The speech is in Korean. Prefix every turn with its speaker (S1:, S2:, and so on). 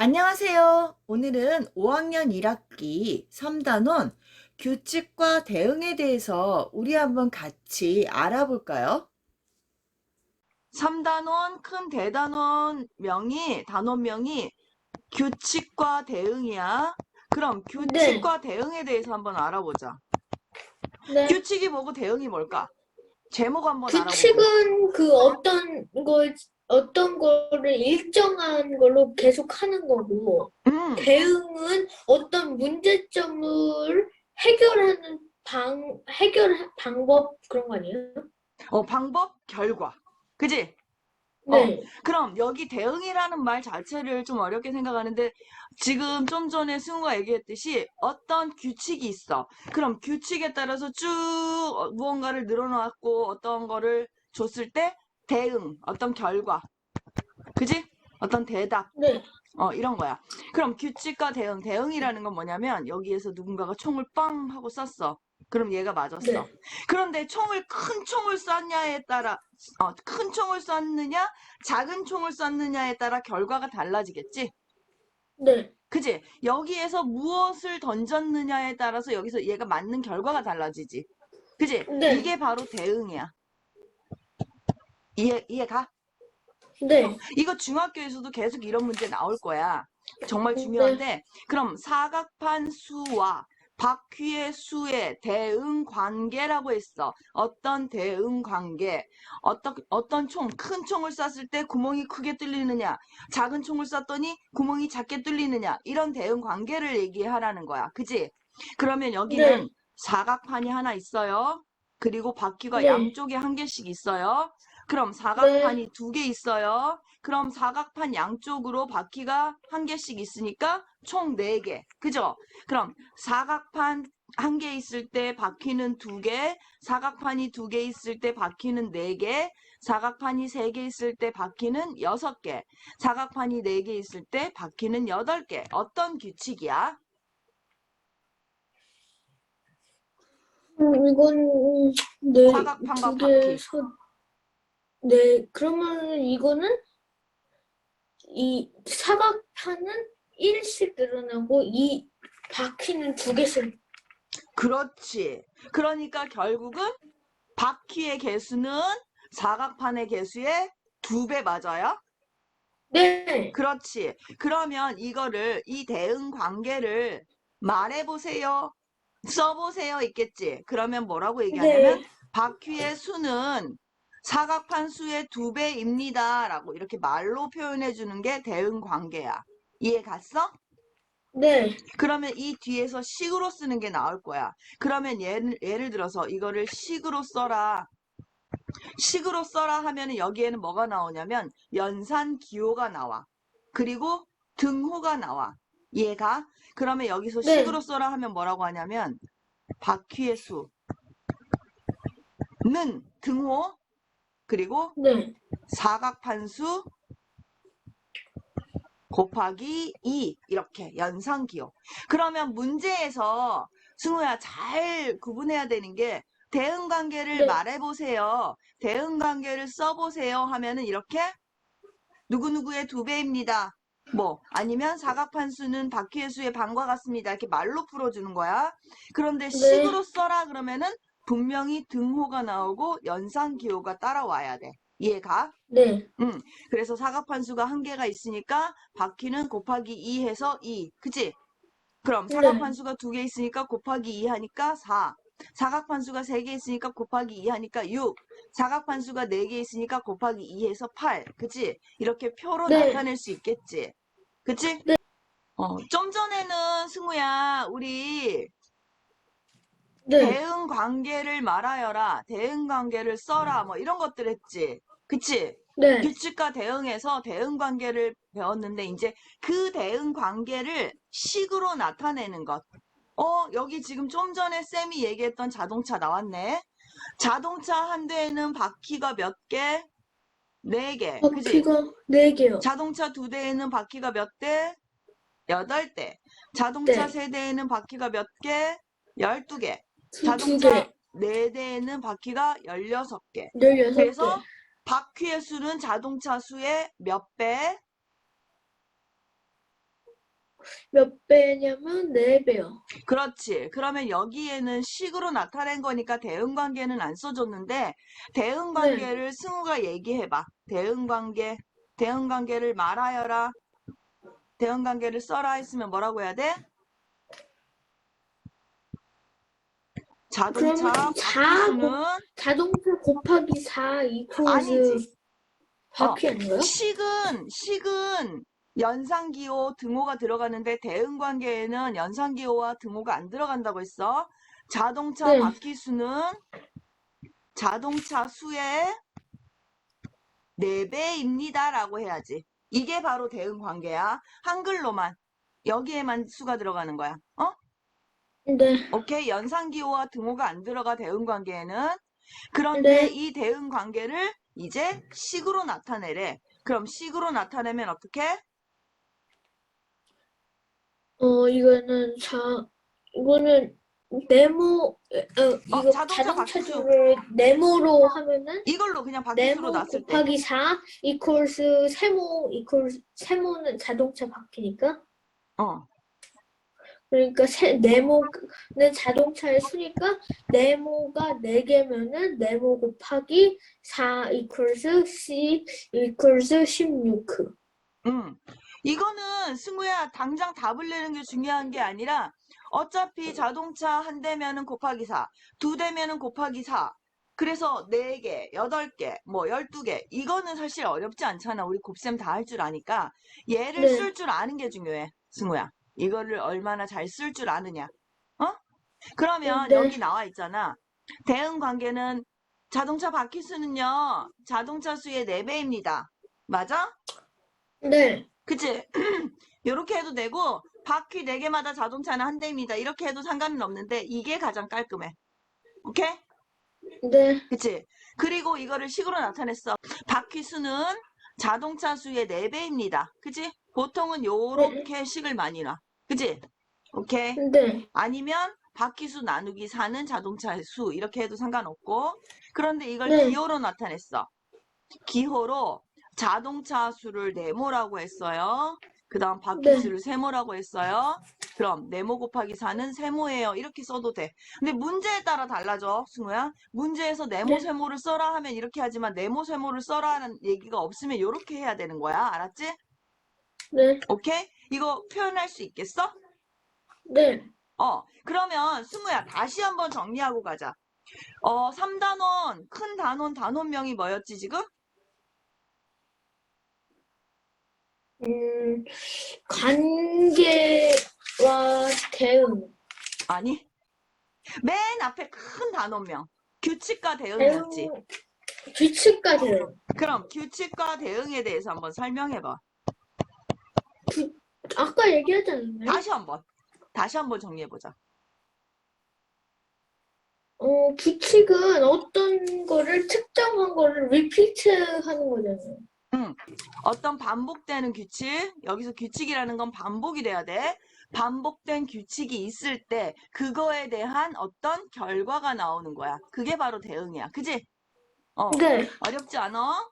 S1: 안녕하세요. 오늘은 5학년 1학기 3단원 규칙과 대응에 대해서 우리 한번 같이 알아볼까요? 3단원 큰 대단원 명이 단원명이 규칙과 대응이야. 그럼 규칙과 대응에 대해서 한번 알아보자.
S2: 네.
S1: 규칙이 뭐고 대응이 뭘까? 제목 한번 알아보자.
S2: 규칙은 그 어떤 걸 어떤 거를 일정한 걸로 계속 하는 거고
S1: 음,
S2: 대응은 어떤 문제점을 해결하는 방 해결 방법 그런 거 아니에요?
S1: 어, 방법, 결과. 그지?
S2: 네.
S1: 그럼 여기 대응이라는 말 자체를 좀 어렵게 생각하는데 지금 좀 전에 승우가 얘기했듯이 어떤 규칙이 있어. 그럼 규칙에 따라서 쭉 어, 무언가를 늘어놨고 어떤 거를 줬을 때 대응, 어떤 결과. 그지? 어떤 대답.
S2: 네.
S1: 어, 이런 거야. 그럼 규칙과 대응, 대응이라는 건 뭐냐면 여기에서 누군가가 총을 빵 하고 쐈어. 그럼 얘가 맞았어.
S2: 네.
S1: 그런데 총을 큰 총을 쐈냐에 따라 어, 큰 총을 쐈느냐, 작은 총을 쐈느냐에 따라 결과가 달라지겠지?
S2: 네.
S1: 그지? 여기에서 무엇을 던졌느냐에 따라서 여기서 얘가 맞는 결과가 달라지지. 그지?
S2: 네.
S1: 이게 바로 대응이야. 이해, 이해가?
S2: 네.
S1: 이거 중학교에서도 계속 이런 문제 나올 거야. 정말 중요한데, 그럼 사각판 수와 바퀴의 수의 대응 관계라고 했어. 어떤 대응 관계, 어떤, 어떤 총, 큰 총을 쐈을 때 구멍이 크게 뚫리느냐, 작은 총을 쐈더니 구멍이 작게 뚫리느냐, 이런 대응 관계를 얘기하라는 거야. 그지? 그러면 여기는
S2: 네.
S1: 사각판이 하나 있어요. 그리고 바퀴가
S2: 네.
S1: 양쪽에 한 개씩 있어요. 그럼 사각판이 두개 있어요. 그럼 사각판 양쪽으로 바퀴가 한 개씩 있으니까 총 네 개. 그죠? 그럼 사각판 한 개 있을 때 바퀴는 두 개, 사각판이 두 개 있을 때 바퀴는 네 개, 사각판이 세 개 있을 때 바퀴는 여섯 개, 사각판이 네 개 있을 때 바퀴는 여덟 개. 어떤 규칙이야?
S2: 음, 이건 음, 네.
S1: 사각판과
S2: 두
S1: 바퀴.
S2: 네. 그러면 이거는 이 사각판은 1씩 늘어나고 이 바퀴는 두 개씩
S1: 그렇지. 그러니까 결국은 바퀴의 개수는 사각판의 개수의 두 배 맞아요?
S2: 네.
S1: 그렇지. 그러면 이거를, 이 대응 관계를 말해 보세요. 써 보세요. 있겠지? 그러면 뭐라고 얘기하냐면,
S2: 네.
S1: 바퀴의 수는 사각판 수의 두 배입니다. 라고 이렇게 말로 표현해 주는 게 대응 관계야. 이해 갔어?
S2: 네.
S1: 그러면 이 뒤에서 식으로 쓰는 게 나올 거야. 그러면 예를, 예를 들어서 이거를 식으로 써라. 식으로 써라 하면은 여기에는 뭐가 나오냐면 연산 기호가 나와. 그리고 등호가 나와. 이해가? 그러면 여기서
S2: 네.
S1: 식으로 써라 하면 뭐라고 하냐면 바퀴의 수는 등호 그리고
S2: 네.
S1: 사각판수 곱하기 2 이렇게 연상기호. 그러면 문제에서 승우야 잘 구분해야 되는 게 대응 관계를
S2: 네.
S1: 말해보세요. 대응 관계를 써보세요 하면은 이렇게 누구누구의 두 배입니다. 뭐 아니면 사각판수는 바퀴의 수의 반과 같습니다. 이렇게 말로 풀어주는 거야. 그런데
S2: 네.
S1: 식으로 써라 그러면은 분명히 등호가 나오고 연상기호가 따라와야 돼. 이해가?
S2: 네.
S1: 그래서 사각판수가 한 개가 있으니까 바퀴는 곱하기 2 해서 2. 그치? 그럼
S2: 네.
S1: 사각판수가 두개 있으니까 곱하기 2 하니까 4. 사각판수가 세 개 있으니까 곱하기 2 하니까 6. 사각판수가 네 개 있으니까 곱하기 2 해서 8. 그치? 이렇게 표로
S2: 네.
S1: 나타낼 수 있겠지? 그치?
S2: 네.
S1: 어, 좀 전에는 승우야, 우리
S2: 네.
S1: 대응 관계를 말하여라. 대응 관계를 써라. 뭐 이런 것들 했지. 그치?
S2: 네.
S1: 규칙과 대응에서 대응 관계를 배웠는데 이제 그 대응 관계를 식으로 나타내는 것. 어, 여기 지금 좀 전에 쌤이 얘기했던 자동차 나왔네. 자동차 한 대에는 바퀴가 몇 개? 네 개. 그지?
S2: 바퀴가 네 개요.
S1: 자동차 두 대에는 바퀴가 몇 대? 여덟 대. 자동차
S2: 네.
S1: 세 대에는 바퀴가 몇 개? 열두 개.
S2: 두
S1: 자동차
S2: 개.
S1: 네 대에는 바퀴가 열여섯 개.
S2: 열여섯 개.
S1: 그래서 바퀴의 수는 자동차 수의 몇 배?
S2: 몇 배냐면 네 배요.
S1: 그렇지. 그러면 여기에는 식으로 나타낸 거니까 대응 관계는 안 써줬는데 대응 관계를 승우가 얘기해봐. 대응 관계, 대응 관계를 말하여라. 대응 관계를 써라 했으면 뭐라고 해야 돼? 자동차
S2: 그러면 사
S1: 바퀴수는
S2: 자동차 곱하기 4 이퀄즈
S1: 아니지.
S2: 바퀴 아닌가요?
S1: 식은 식은 연산기호 등호가 들어가는데 대응 관계에는 연산기호와 등호가 안 들어간다고 했어. 자동차
S2: 네.
S1: 바퀴 수는 자동차 수의 4배입니다라고 해야지. 이게 바로 대응 관계야. 한글로만 여기에만 수가 들어가는 거야. 어?
S2: 네.
S1: 오케이. 연산기호와 등호가 안 들어가 대응 관계에는. 그런데
S2: 네.
S1: 이 대응 관계를 이제 식으로 나타내래. 그럼 식으로 나타내면 어떻게?
S2: 어, 이거는 자, 이거는 네모, 어, 이거
S1: 자동차
S2: 자동차
S1: 바퀴수.
S2: 줄을 네모로 하면은
S1: 이걸로 그냥 바퀴수로
S2: 네모
S1: 놨을 때.
S2: 곱하기 4 이퀄스 세모 이퀄 세모는 자동차 바퀴니까
S1: 어.
S2: 그러니까 세, 네모는 자동차의 수니까 네모가 4개면은 네모 곱하기 4 이퀄스 C 이퀄스 16
S1: 음. 이거는 승우야 당장 답을 내는 게 중요한 게 아니라 어차피 자동차 한 대면은 곱하기 4, 두 대면은 곱하기 4. 그래서 4개, 8개, 뭐 12개. 이거는 사실 어렵지 않잖아. 우리 곱셈 다 할 줄 아니까 얘를
S2: 네.
S1: 쓸줄 아는 게 중요해. 승우야. 이거를 얼마나 잘 쓸 줄 아느냐. 어? 그러면
S2: 네.
S1: 여기 나와 있잖아. 대응 관계는 자동차 바퀴 수는요. 자동차 수의 4배입니다. 맞아?
S2: 네,
S1: 그치? 이렇게 해도 되고 바퀴 4개마다 자동차는 한 대입니다. 이렇게 해도 상관은 없는데 이게 가장 깔끔해. 오케이?
S2: 네,
S1: 그치? 그리고 이거를 식으로 나타냈어. 바퀴 수는 자동차 수의 4배입니다. 그치? 보통은 요렇게 식을 많이 놔. 그치? 오케이?
S2: 네,
S1: 아니면 바퀴수 나누기 4는 자동차 수 이렇게 해도 상관없고 그런데 이걸
S2: 네.
S1: 기호로 나타냈어. 기호로 자동차 수를 네모라고 했어요. 그 다음 바퀴수를 세모라고 했어요. 그럼 네모 곱하기 4는 세모예요. 이렇게 써도 돼. 근데 문제에 따라 달라져, 승우야. 문제에서 네모
S2: 네.
S1: 세모를 써라 하면 이렇게 하지만 네모 세모를 써라는 얘기가 없으면 이렇게 해야 되는 거야. 알았지?
S2: 네,
S1: 오케이? 이거 표현할 수 있겠어?
S2: 네.
S1: 어, 그러면 승우야, 다시 한번 정리하고 가자. 어, 3단원, 큰 단원, 단원명이 뭐였지, 지금?
S2: 음, 관계와 대응.
S1: 아니. 맨 앞에 큰 단원명. 규칙과 대응이었지.
S2: 대응, 규칙과 대응.
S1: 그럼 규칙과 대응에 대해서 한번 설명해봐.
S2: 아까 얘기하지 않았나요?
S1: 다시 한번. 다시 한번 정리해보자.
S2: 어, 규칙은 어떤 거를 특정한 거를 리피트 하는 거잖아요.
S1: 어떤 반복되는 규칙, 여기서 규칙이라는 건 반복이 돼야 돼. 반복된 규칙이 있을 때 그거에 대한 어떤 결과가 나오는 거야. 그게 바로 대응이야. 그지? 어,
S2: 네,
S1: 어렵지 않아?